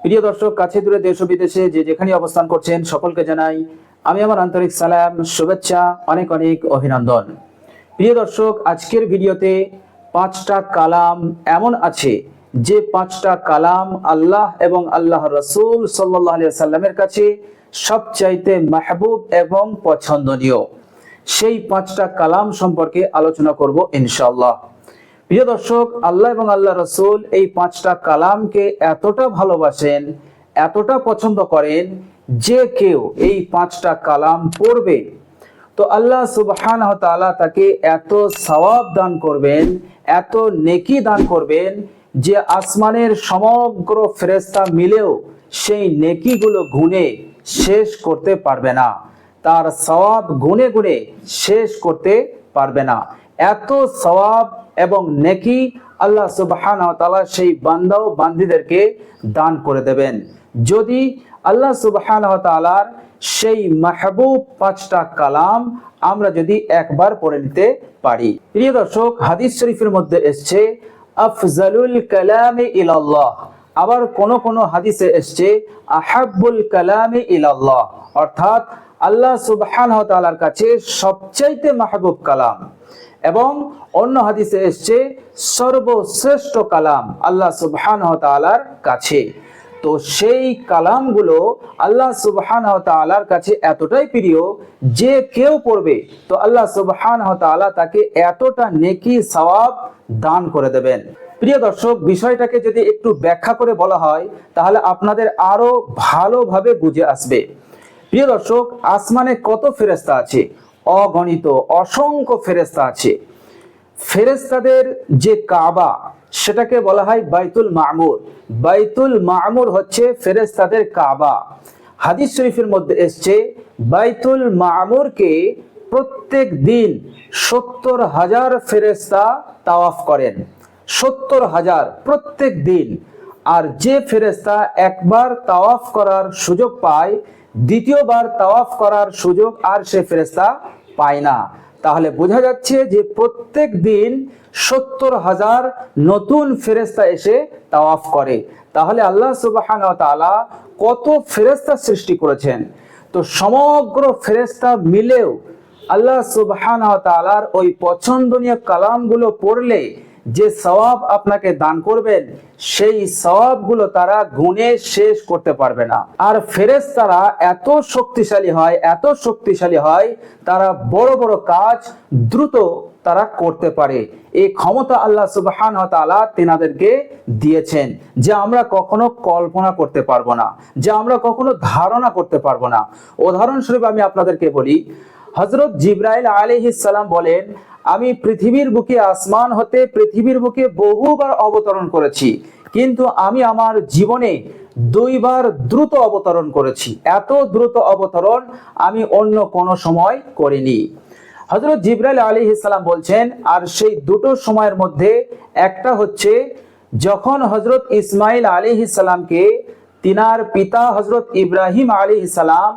প্রিয় দর্শক, কাছে দূরে দেশ ও বিদেশে যে যেখানে অবস্থান করছেন, সকলকে জানাই আমি আমার আন্তরিক সালাম, শুভেচ্ছা, অনেক অনেক অভিনন্দন। প্রিয় দর্শক, আজকের ভিডিওতে পাঁচটা কালাম এমন আছে যে পাঁচটা কালাম আল্লাহ এবং আল্লাহ রসুল সাল্লাহ সাল্লামের কাছে সবচাইতে মাহবুব এবং পছন্দনীয়। সেই পাঁচটা কালাম সম্পর্কে আলোচনা করব ইনশাল্লাহ প্রিয় দর্শক, আল্লাহ এবং আল্লাহ রসুল এই পাঁচটা কালামকে এতটা ভালোবাসেন, এতটা পছন্দ করেন যে কেউ এই পাঁচটা কালাম পড়বে। তো আল্লাহ সুবহান তাকে এত সওয়াব দান করবেন, এত নেকি দান করবেন যে আসমানের সমগ্র ফেরেস্তা মিলেও সেই নেকিগুলো গুণে শেষ করতে পারবে না। তার সওয়াব গুনে গুনে শেষ করতে পারবে না। এত সওয়াব এবং নেকি আল্লাহ সুবহান তাআলা সেই বান্দা ও বান্দিদেরকে দান করে দেবেন। যদি আল্লাহ সুবহান তাআলার সেই মাহবুব পাঁচটা কালাম আমরা যদি একবার পড়ে নিতে পারি। প্রিয় দর্শক, হাদিস শরীফের মধ্যে এসছে, আফজালুল কালামে ইলাল্লাহ। আবার কোন কোন হাদিসে এসছে, আহাব্বুল কালামে ইলাল্লাহ। অর্থাৎ আল্লাহ সুবহানাহু ওয়া তাআলার কাছে সবচাইতে মাহবুব কালাম। এবং অন্য হাদিসে এসছে, সর্বশ্রেষ্ঠ কালাম আল্লাহ সুবহানাহু ওয়া তাআলার কাছে। তো সেই কালামগুলো আল্লাহ সুবহানাহু ওয়া তাআলার কাছে এতটাই প্রিয় যে কেউ পড়বে, তো আল্লাহ সুবহানাহু ওয়া তাআলা তাকে এতটা নেকি সওয়াব দান করে দেবেন। প্রিয় দর্শক, বিষয়টাকে যদি একটু ব্যাখ্যা করে বলা হয়, তাহলে আপনাদের আরও ভালোভাবে বুঝে আসবে। প্রিয় দর্শক, আসমানে কত ফেরেস্তা আছে? অগণিত, অসংখ্য ফেরেস্তা আছে। ফেরেস্তাদের যে কাবা, সেটাকে বলা হয় বাইতুল মামুর। বাইতুল মামুর হচ্ছে ফেরেস্তাদের কাবা। হাদিস শরীফের মধ্যে এসছে, বাইতুল মামুরকে প্রত্যেক দিন সত্তর হাজার ফেরেস্তা তাওয়াফ করেন। সত্তর হাজার প্রত্যেক দিন। আর যে ফেরেস্তা একবার তাওয়াফ করার সুযোগ পায় দ্বিতীয়বার তাওয়াফ করার সুযোগ আর সে ফেরেস্তা পায় না। তাহলে বোঝা যাচ্ছে যে প্রত্যেক দিন সত্তর হাজার নতুন ফেরেস্তা এসে তাওয়াফ করে। তাহলে আল্লাহ সুবাহান তাআলা কত ফেরেস্তা সৃষ্টি করেছেন। তো সমগ্র ফেরেস্তা মিলেও আল্লাহ সুবহান তাআলার ওই পছন্দনীয় কালামগুলো পড়লে যে সওয়াব আপনাকে দান করবেন, সেই সওয়াবগুলো তারা গুণে শেষ করতে পারবে না। আর ফেরেশতারা এত শক্তিশালী হয়, এত শক্তিশালী হয়, তারা বড় বড় কাজ দ্রুত তারা করতে পারে। এই ক্ষমতা আল্লাহ সুবহান তাআলা তেনাদেরকে দিয়েছেন, যে আমরা কখনো কল্পনা করতে পারব না, যে আমরা কখনো ধারণা করতে পারব না। উদাহরণস্বরূপ আমি আপনাদেরকে বলি হজরত জিব্রাইল আলাইহিস সালাম বলেন, আমি পৃথিবীর বুকে আসমান হতে পৃথিবীর বুকে বহুবার অবতরণ করেছি, কিন্তু আমি আমার জীবনে দুইবার দ্রুত অবতরণ করেছি। এত দ্রুত অবতরণ আমি অন্য কোনো সময় করিনি। হজরত জিব্রাইল আলী ইসলাম বলছেন, আর সেই দুটো সময়ের মধ্যে একটা হচ্ছে যখন হজরত ইসমাইল আলী ইসলামকে তিনার পিতা হজরত ইব্রাহিম আলী ইসলাম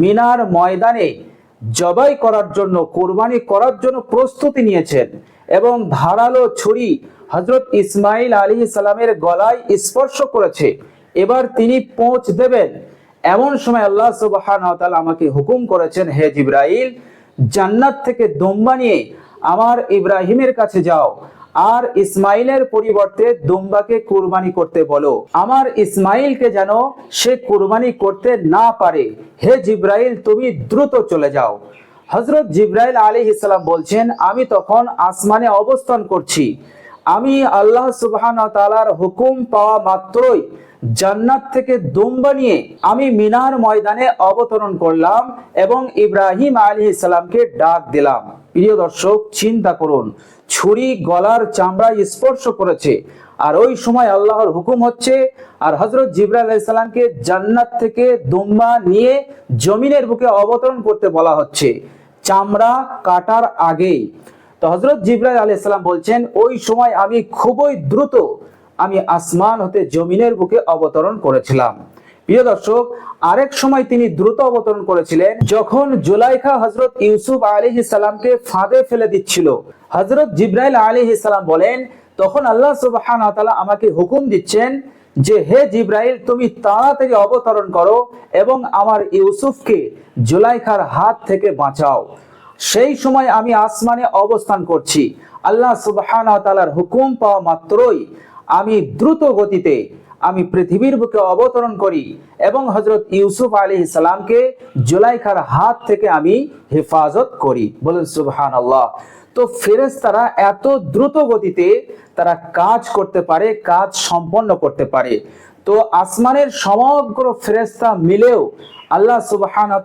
মিনার ময়দানে জবাই করার জন্য, কোরবানি করার জন্য প্রস্তুতি নিয়েছেন এবং ধারালো ছুরি হজরত ইসমাইল আলী সালামের গলায় স্পর্শ করেছে। এবার তিনি পৌঁছ দেবেন। এমন সময় আল্লাহ সুবাহান আমাকে হুকুম করেছেন, হে জিব্রাইল, জান্নাত থেকে দম্বা নিয়ে আমার ইব্রাহিমের কাছে যাও। আর ইসমাইলের পরিবর্তে দুম্বাকে কুরবানি করতে বলো। আমার ইসমাইলকে যেন সে কুরবানি করতে না পারে। হে জিব্রাইল, তুমি দ্রুত চলে যাও। হজরত জিব্রাইল আলী ইসলাম বলছেন, আমি তখন আসমানে অবস্থান করছি। আমি আল্লাহ সুবহান তালার হুকুম পাওয়া মাত্রই জান্নাত থেকে দুম্বা নিয়ে আমি মিনার ময়দানে অবতরণ করলাম এবং ইব্রাহিম আলী ইসলামকে ডাক দিলাম। প্রিয় দর্শক, চিন্তা করুন ছুরি গলার চামড়া স্পর্শ করেছে। আর ওই সময় আল্লাহর হুকুম হচ্ছে, আর হজরত জিব্রাইল আলাইসাল্লামকে জান্নাত থেকে দুম্বা নিয়ে জমিনের বুকে অবতরণ করতে বলা হচ্ছে। চামড়া কাটার আগেই। তো হজরত জিব্রাইল আলাইসাল্লাম বলছেন, ওই সময় আমি খুবই দ্রুত আমি আসমান হতে জমিনের বুকে অবতরণ করেছিলাম। প্রিয় দর্শক, আরেক সময় তিনি দ্রুত অবতরণ করেছিলেন যখন জুলাইখা হজরত ইউসুফ আলী সালামকে ফাঁদে ফেলে দিচ্ছিল। হজরত জিব্রাইল আলী সালাম বলেন, তখন আল্লাহ সুবাহান আমাকে হুকুম দিচ্ছেন যে, হে জিব্রাইল, তুমি তাড়াতাড়ি অবতরণ করো এবং আমার ইউসুফকে জুলাইখার হাত থেকে বাঁচাও। সেই সময় আমি আসমানে অবস্থান করছি। আল্লাহ সুবহান তালার হুকুম পাওয়া মাত্রই আমি দ্রুত গতিতে আমি পৃথিবীর বুকে অবতরণ করি এবং হজরত ইউসুফ আলী ইসলামকে জুলাইখার হাত থেকে আমি হেফাজত করি। বলুন সুবহান আল্লাহ তো ফেরেশতারা এত দ্রুত গতিতে তারা কাজ করতে পারে, কাজ সম্পন্ন করতে পারে। তো আসমানের সমগ্র ফেরেশতা মিলেও আল্লাহ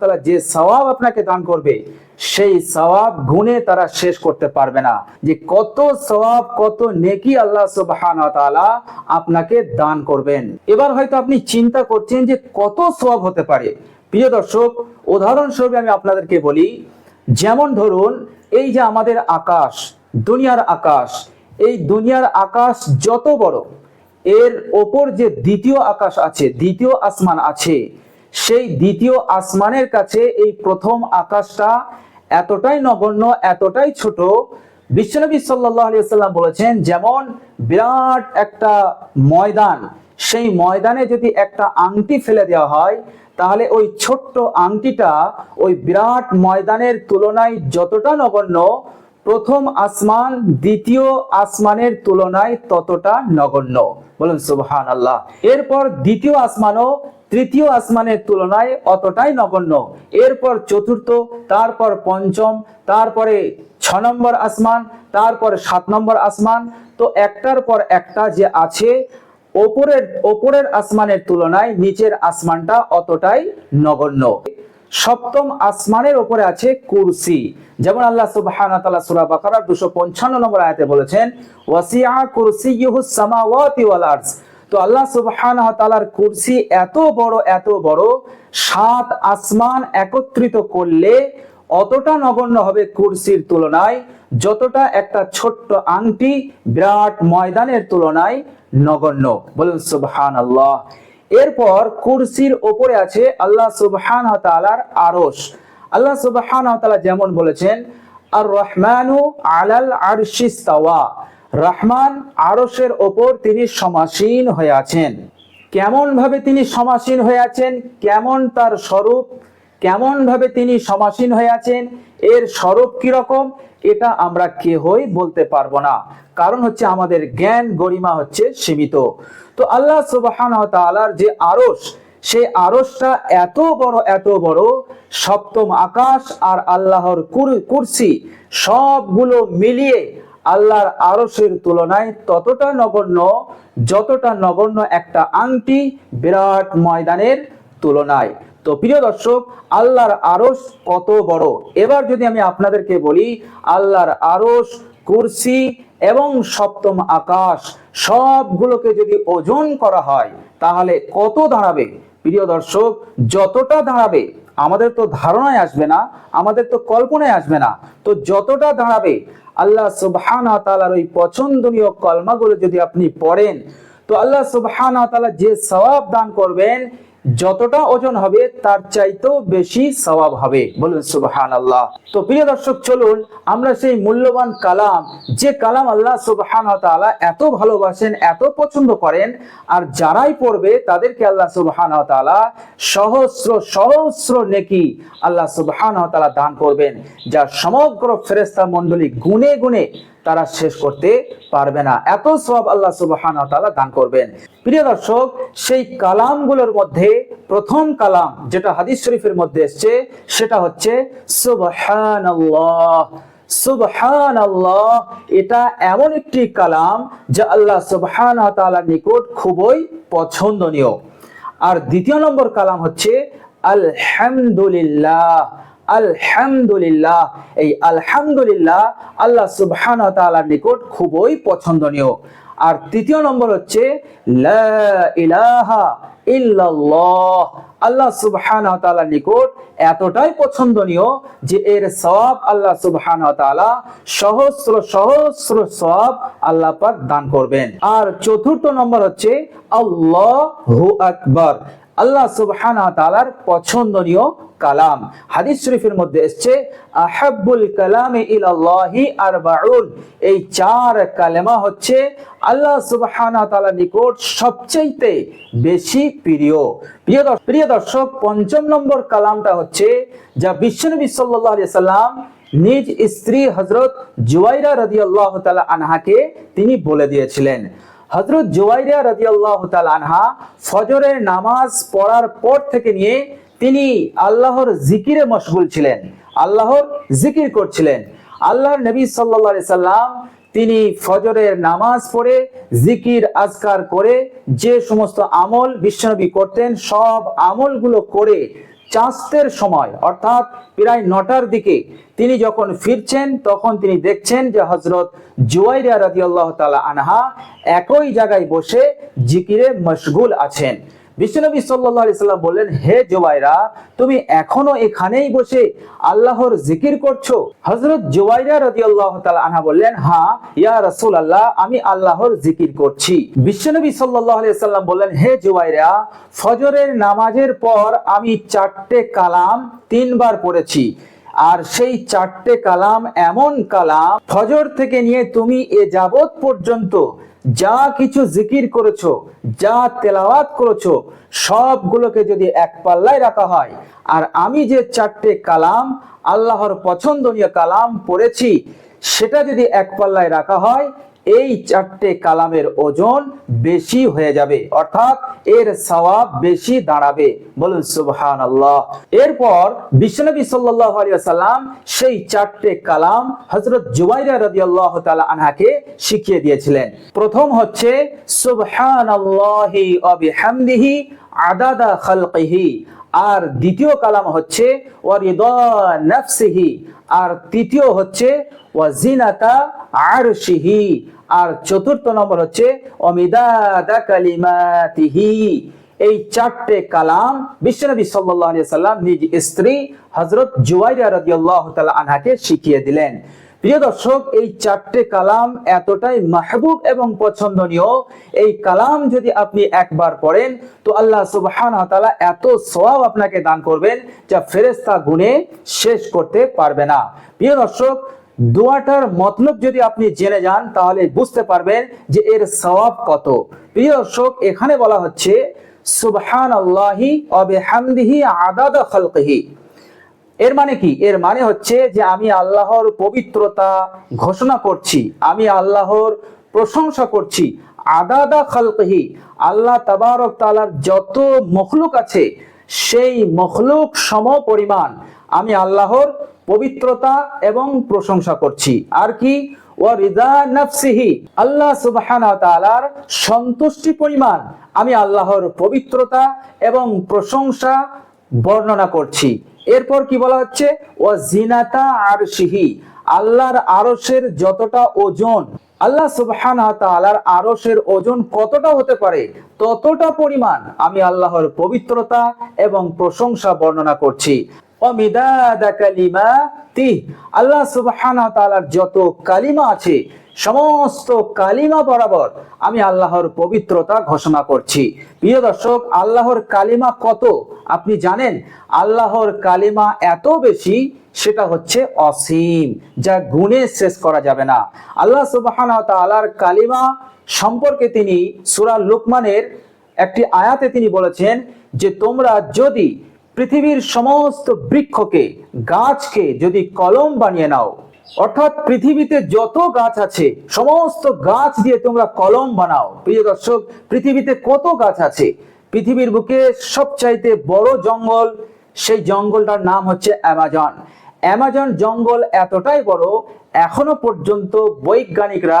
তাআলা যে সওয়াব আপনাকে দান করবে সেই সওয়াব গুণে তারা শেষ করতে পারবে না। যে কত সওয়াব, কত নেকি আল্লাহ আপনাকে দান করবেন। এবার হয়তো আপনি চিন্তা করছেন যে কত সওয়াব হতে পারে। প্রিয় দর্শক, উদাহরণস্বরূপ আমি আপনাদেরকে বলি, যেমন ধরুন, এই যে আমাদের আকাশ, দুনিয়ার আকাশ, এই দুনিয়ার আকাশ যত বড়, এর ওপর যে দ্বিতীয় আকাশ আছে, দ্বিতীয় আসমান আছে, সেই দ্বিতীয় আসমানের কাছে এই প্রথম আকাশটা এতটাই নগণ্য, এতটাই ছোট। বিশ্বনবী সাল্লাহ আলিয়া সাল্লাম বলেছেন, যেমন বিরাট একটা ময়দান, সেই ময়দানে যদি একটা আংটি ফেলে দেওয়া হয়, তাহলে ওই ছোট্ট আংটিটা ওই বিরাট ময়দানের তুলনায় যতটা নগণ্য, প্রথম আসমান, দ্বিতীয় আসমানের তুলনায় ততটা নগণ্য। বলুন সুবহান আল্লাহ এরপর দ্বিতীয় আসমানও তৃতীয় আসমানের তুলনায় অতটাই নগণ্য। এরপর চতুর্থ, তারপর পঞ্চম, তারপরে ছ নম্বর আসমান, তারপর সাত নম্বর আসমান। তো একটার পর একটা যে আছে, ওপরের ওপরের আসমানের তুলনায় নিচের আসমানটা অতটাই নগণ্য। সপ্তম আসমানের উপরে আছে কুরসি। যেমন আল্লাহ সুবহানাহু ওয়া তাআলা সূরা বাকারার 255 নম্বর আয়াতে বলেছেন, ওয়াসিআ কুরসিয়ুহুস সামাওয়াতি ওয়াল আরজ। তো আল্লাহ সুবহানাহু ওয়া তাআলার কুরসি এত বড় এত বড়, সাত আসমান একত্রিত করলে অতটা নগণ্য হবে কুরসির তুলনায়, যতটা একটা ছোট্ট আংটি বিরাট ময়দানের তুলনায় নগণ্য। বলুন সুবহান আল্লাহ এরপর কুরসির ওপরে আছে আল্লাহ সুবহান তাআলার আরশ। আল্লাহ সুবহান তাআলা যেমন বলেছেন, আর রহমানু আলাল আরশিস্তাওয়া রহমান আরশের ওপর তিনি সমাসীন হয়ে আছেন। কেমন ভাবে তিনি সমাসীন হয়ে আছেন? কেমন তার স্বরূপ? কেমন ভাবে তিনি সমাসীন হয়ে আছেন? এর স্বরূপ কীরকম? এটা আমরা কেহই বলতে পারব না। কারণ হচ্ছে আমাদের জ্ঞান গরিমা হচ্ছে সীমিত। তো আল্লাহ সুবাহান তাআলার যে আরশ, সেই আরশটা এত বড় এত বড়, সপ্তম আকাশ আর আল্লাহর কুর- কুরসি সবগুলো মিলিয়ে আল্লাহর আরশের তুলনায় ততটা নগণ্য, যতটা নগণ্য একটা আংটি বিরাট ময়দানের তুলনায়। তো প্রিয় দর্শক, আল্লাহর আরশ কত বড়? এবার যদি আমি আপনাদেরকে বলি, আল্লাহর আরশ, কুরসি এবং সপ্তম আকাশ সবগুলোকে যদি ওজন করা হয়, তাহলে কত দাঁড়াবে? প্রিয় দর্শক, যতটা দাঁড়াবে, আমাদের তো ধারণায় আসবে না, আমাদের তো কল্পনায় আসবে না। তো যতটা দাঁড়াবে আল্লাহ সুবহানা তালার ওই পছন্দনীয় কলমাগুলো যদি আপনি পড়েন, তো আল্লাহ সুবহানা তালা যে সওয়াব দান করবেন যতটা ওজন হবে, তার চাইতেও বেশি সওয়াব হবে। বলুন সুবহান আল্লাহ তো প্রিয় দর্শক, চলুন, আমরা সেই মূল্যবান কালাম, যে কালাম আল্লাহ সুবহান তাআলা এত ভালোবাসেন, এত পছন্দ করেন, আর যারাই পড়বে, তাদেরকে আল্লাহ সুবহান তাআলা সহস্র সহস্র নেকি আল্লাহ সুবহান তাআলা দান করবেন, যা সমগ্র ফেরেশতা মণ্ডলী গুনে গুনে তারা শেষ করতে পারবে না। এত সব আল্লাহ সুবহান তাআলা দান করবেন। প্রিয় দর্শক, সেই কালামগুলোর মধ্যে প্রথম কালাম যেটা হাদিস শরীফের মধ্যে এসছে, সেটা হচ্ছে সুবহানাল্লাহ। সুবহানাল্লাহ, এটা এমন একটি কালাম যা আল্লাহ সুবহানাহু ওয়া তাআলার নিকট খুবই পছন্দনীয়। আর দ্বিতীয় নম্বর কালাম হচ্ছে আলহামদুলিল্লাহ। আলহামদুলিল্লাহ। এই আলহামদুলিল্লাহ আল্লাহ সুবহানাহু ওয়া তাআলার নিকট খুবই পছন্দনীয়। আর তৃতীয় নম্বর হচ্ছে, লা ইলাহা ইল্লাল্লাহ। আল্লাহ সুবহানাহু ওয়া তাআলার নিকট এতটাই পছন্দনীয় যে এর সওয়াব আল্লাহ সুবহানাহু ওয়া তাআলা সহস্র সহস্র সওয়াব আল্লাহ পাক দান করবেন। আর চতুর্থ নম্বর হচ্ছে, আল্লাহু আকবার। আল্লাহ সুবহানাহু ওয়া তাআলার পছন্দনীয় কালাম। হাদিস শরীফের মধ্যে এসেছে, আহাব্বুল কালামে ইলাল্লাহি আরবাউন। এই চার কালেমা হচ্ছে আল্লাহ সুবহানাহু ওয়া তাআলার নিকট সবচেয়ে বেশি প্রিয়। প্রিয় দর্শক প্রিয় দর্শক, পঞ্চম নম্বর কালামটা হচ্ছে, যা বিশ্বনবী সাল্লাল্লাহু আলাইহি সাল্লাম নিজ স্ত্রী হযরত জুয়াইরা রাদিয়াল্লাহু তাআলা আনহাকে তিনি বলে দিয়েছিলেন। হযরত জুয়াইরা রাদিয়াল্লাহু তাআলা আনহা ফজরের নামাজ পড়ার পর থেকে নিয়ে তিনি আল্লাহর জিকিরে মশগুল ছিলেন, আল্লাহর জিকির করছিলেন। আল্লাহর নবী আলাইহি সাল্লাম তিনি ফজরের নামাজ পড়ে, জিকির আজকার করে, যে সমস্ত আমল বিশ্বনবী করতেন, সব আমলগুলো করে চাঁস্তের সময়, অর্থাৎ প্রায় নটার দিকে তিনি যখন ফিরছেন, তখন তিনি দেখছেন যে হজরত জুয়াইরা আল্লাহ তালা আনহা একই জায়গায় বসে জিকিরে মশগুল আছেন। বিশ্বনবী আলাইহি সাল্লাম বললেন, হে জুবাইরা, তুমি এখনও এখানেই বসে আল্লাহর জিকির করছ? হজরত জুবাইরা রাদিয়াল্লাহু আল্লাহ আনহা বললেন, হা, ইয়া রসুল রাসূলুল্লাহ, আমি আল্লাহর জিকির করছি। বিশ্বনবী আলাইহি সাল্লাম বললেন, হে জুবাইরা, ফজরের নামাজের পর আমি চারটে কালাম তিনবার পড়েছি। আর সেই চারটে কালাম এমন কালাম, ফজর থেকে নিয়ে তুমি এ যাবত পর্যন্ত যা কিছু জিকির করেছ, যা তেলাওয়াত করেছ, সবগুলোকে যদি এক পাল্লায় রাখা হয়, আর আমি যে চারটে কালাম, আল্লাহর পছন্দনীয় কালাম পড়েছি, সেটা যদি এক পাল্লায় রাখা হয় এই চারটে কালামের ওজন বেশি হয়ে যাবে। অর্থাৎ এর সওয়াব বেশি দাঁড়াবে। বলুন সুবহান আল্লাহ এরপর বিশ্বনবী সাল্লাল্লাহু আলাইহি ওয়াসাল্লাম সেই চারটে কালাম হযরত জুবাইরা রাদিয়াল্লাহু তাআলা আনহাকে শিখিয়ে দিয়েছিলেন। প্রথম হচ্ছে, সুবহানাল্লাহি ওয়া বিহামদিহি আদাদা খালকিহি। আর দ্বিতীয় কালাম হচ্ছে আর তৃতীয় হচ্ছে, ওয়াজিনাতা আর চতুর্থ নম্বর হচ্ছে অমিদাদা কালিমাতিহি এই চারটে কালাম বিশ্বনবী আলাইহি সাল্লাম নিজ স্ত্রী হযরত জুয়াইরা রাদিয়াল্লাহু তাআলা আনহাকে শিখিয়ে দিলেন। প্রিয় দর্শক, এই চারটে কালাম এতটাই মাহবুব এবং পছন্দনীয়। এই কালাম যদি আপনি একবার পড়েন, তো আল্লাহ সুবহানাহু ওয়া এত সওয়াব আপনাকে দান করবেন যা ফেরেশতা গুণে শেষ করতে পারবে না। প্রিয় দর্শক, দোয়াটার মতলব যদি আপনি জেনে যান, তাহলে বুঝতে পারবেন যে এর সওয়াব কত। প্রিয় দর্শক, এখানে বলা হচ্ছে সুবহান আল্লাহি অবেহামদিহি আদাদা খালকিহি। এর মানে কি? এর মানে হচ্ছে যে আমি আল্লাহর পবিত্রতা ঘোষণা করছি, আমি আল্লাহর প্রশংসা করছি। আদাদা খালকহি, আল্লাহ তাবারক তালার যত মখলুক আছে, সেই মখলুক সম পরিমাণ আমি আল্লাহর পবিত্রতা এবং প্রশংসা করছি। আর কি? ও রিদা আল্লাহ সুবহানাহু ওয়া তাআলার সন্তুষ্টি পরিমাণ আমি আল্লাহর পবিত্রতা এবং প্রশংসা বর্ণনা করছি। এরপর কি বলা হচ্ছে? ও জিনাতা আরশিহি, আল্লাহর আরশের যতটা ওজন, আল্লাহ সুবহানাহু তাআলার আরশের ওজন কতটা হতে পারে, ততটা পরিমাণ আমি আল্লাহর পবিত্রতা এবং প্রশংসা বর্ণনা করছি। অমিদাদা কালিমাতি আল্লাহ সুবহানাহু তাআলার যত কালিমা আছে সমস্ত কালিমা বরাবর আমি আল্লাহর পবিত্রতা ঘোষণা করছি। প্রিয় দর্শক, আল্লাহর কালিমা কত? আপনি জানেন, আল্লাহর কালিমা এত বেশি, সেটা হচ্ছে অসীম, যা গুণে শেষ করা যাবে না। আল্লাহ তাআলার কালিমা সম্পর্কে তিনি সূরা লুকমানের একটি আয়াতে তিনি বলেছেন যে, তোমরা যদি পৃথিবীর সমস্ত বৃক্ষকে, গাছকে যদি কলম বানিয়ে নাও অর্থাৎ পৃথিবীতে যত গাছ আছে, সমস্ত গাছ দিয়ে তোমরা কলম বানাও। প্রিয় দর্শক, পৃথিবীতে কত গাছ আছে? পৃথিবীর বুকে সবচাইতে বড় জঙ্গল, সেই জঙ্গলটার নাম হচ্ছে অ্যামাজন। অ্যামাজন জঙ্গল এতটাই বড় এখনও পর্যন্ত বৈজ্ঞানিকরা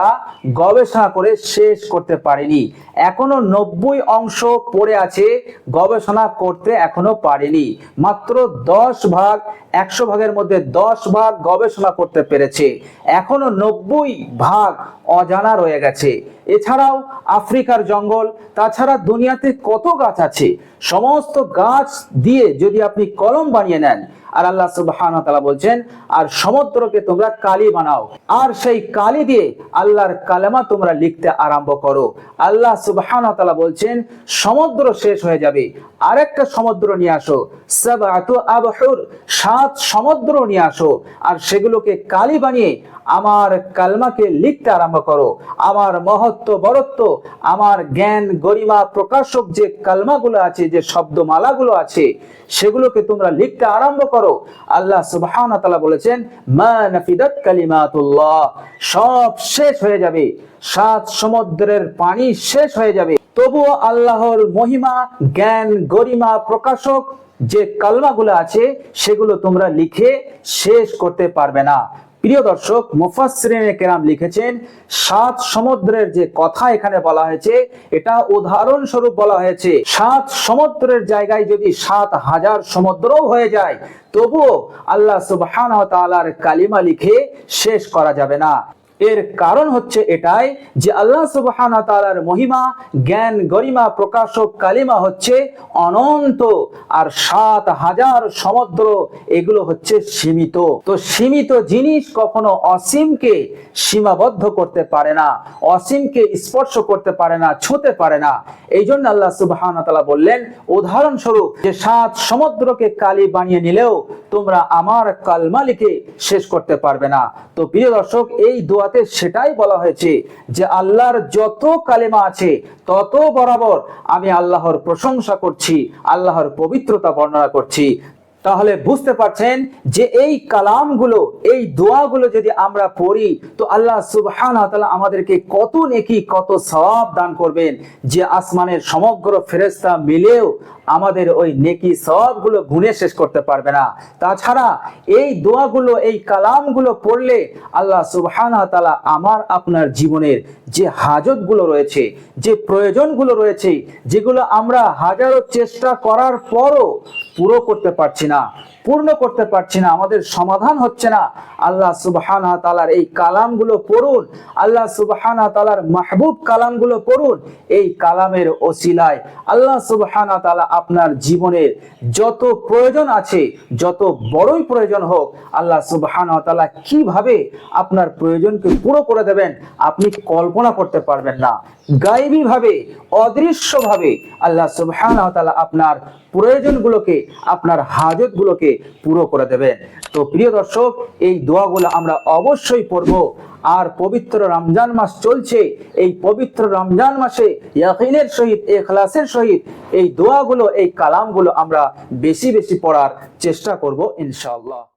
গবেষণা করে শেষ করতে পারেনি। এখনও নব্বই অংশ পড়ে আছে, গবেষণা করতে এখনও পারেনি। মাত্র দশ ভাগ, একশো ভাগের মধ্যে দশ ভাগ গবেষণা করতে পেরেছে। এখনও নব্বই ভাগ অজানা রয়ে গেছে। এছাড়াও আফ্রিকার জঙ্গল, তাছাড়া দুনিয়াতে কত গাছ আছে? সমস্ত গাছ দিয়ে যদি আপনি কলম বানিয়ে নেন আর আল্লাহ সুবহান তাআলা বলছেন, আর সমুদ্রকে তোমরা কালি বানাও, আর সেই কালি দিয়ে আল্লাহর কালেমা তোমরা লিখতে আরম্ভ করো। আল্লাহ সুবহান তাআলা বলছেন, সমুদ্র শেষ হয়ে যাবে, আরেকটা সমুদ্র নিয়ে আসো আবহুর, সাত সমুদ্র নিয়ে আসো, আর সেগুলোকে কালি বানিয়ে আমার কালমাকে লিখতে আরম্ভ করো। আমার মহত্ব, বরত্ব, আমার জ্ঞান, গরিমা, প্রকাশক যে কালমাগুলো আছে, যে শব্দমালাগুলো আছে, সেগুলোকে তোমরা লিখতে আরম্ভ করো। আল্লাহ সুবহানাহু ওয়া তাআলা বলেছেন, মা নাফিদাত কালিমাতুল্লাহ সব শেষ হয়ে যাবে। সাত সমুদ্রের পানি শেষ হয়ে যাবে। তবুও আল্লাহর মহিমা, জ্ঞান, গরিমা প্রকাশক যে কালমাগুলো আছে, সেগুলো তোমরা লিখে শেষ করতে পারবে না। প্রিয় দর্শক মুফাসরিনে কেরাম লিখেছেন, সাত সমুদ্রের যে কথা এখানে বলা হয়েছে, এটা উদাহরণস্বরূপ বলা হয়েছে, সাত সমুদ্রের জায়গায় যদি সাত হাজার সমুদ্র হয়ে যায়, তবুও আল্লাহ সুবহান কালিমা লিখে শেষ করা যাবে না। এর কারণ হচ্ছে এটাই যে আল্লাহ সুবহান তাআলার মহিমা, জ্ঞান, গরিমা, প্রকাশক, কালিমা হচ্ছে অনন্ত আর সাত হাজার সমুদ্র, এগুলো হচ্ছে সীমিত। তো সীমিত জিনিস কখনো অসীমকে সীমাবদ্ধ করতে পারে না, অসীমকে স্পর্শ করতে পারে না, ছুঁতে পারে না। এই জন্য আল্লাহ সুবহান তাআলা বললেন, উদাহরণস্বরূপ যে সাত সমুদ্রকে কালি বানিয়ে নিলেও তোমরা আমার কালমালিকে শেষ করতে পারবে না। তো প্রিয় দর্শক, এই দোয়াতে সেটাই বলা হয়েছে যে আল্লাহর যত কালেমা আছে, তত বরাবর আমি আল্লাহর প্রশংসা করছি, আল্লাহর পবিত্রতা বর্ণনা করছি। তাহলে বুঝতে পারছেন যে এই কালামগুলো, এই দোয়াগুলো যদি আমরা পড়ি, তো আল্লাহ তাআলা আমাদেরকে কত নেকি, কত সওয়াব দান করবেন যে আসমানের সমগ্র ফেরেশতা মিলেও আমাদের ওই নেকি সবগুলো গুণে শেষ করতে পারবে না। তাছাড়া এই দোয়াগুলো, এই কালামগুলো পড়লে আল্লাহ সুবহান তালা আমার আপনার জীবনের যে হাজতগুলো রয়েছে, যে প্রয়োজনগুলো রয়েছে, যেগুলো আমরা হাজারো চেষ্টা করার পরও পুরো করতে পারছি না। পূর্ণ করতে পারছি না, আমাদের সমাধান হচ্ছে না। আল্লাহ সুবহান তালার এই কালামগুলো পড়ুন, আল্লাহ সুবহান তালার মাহবুব কালামগুলো পড়ুন, এই কালামের ওসিলায় আল্লাহ সুবহান তালা আপনার জীবনের যত প্রয়োজন আছে, যত বড়ই প্রয়োজন হোক, আল্লাহ সুবহান তালা কীভাবে আপনার প্রয়োজনকে পুরো করে দেবেন, আপনি কল্পনা করতে পারবেন না। গায়েবী ভাবে অদৃশ্য ভাবে আল্লাহ সুবহান তালা আপনার প্রয়োজনগুলোকে, আপনার হাজতগুলোকে পুরো করে দেবেন। তো প্রিয় দর্শক, এই দোয়াগুলো আমরা অবশ্যই পড়ব। আর পবিত্র রমজান মাস চলছে। এই পবিত্র রমজান মাসে ইয়াকিনের সহিত, এখলাসের সহিত এই দোয়াগুলো, এই কালামগুলো আমরা বেশি বেশি পড়ার চেষ্টা করব ইনশাআল্লাহ।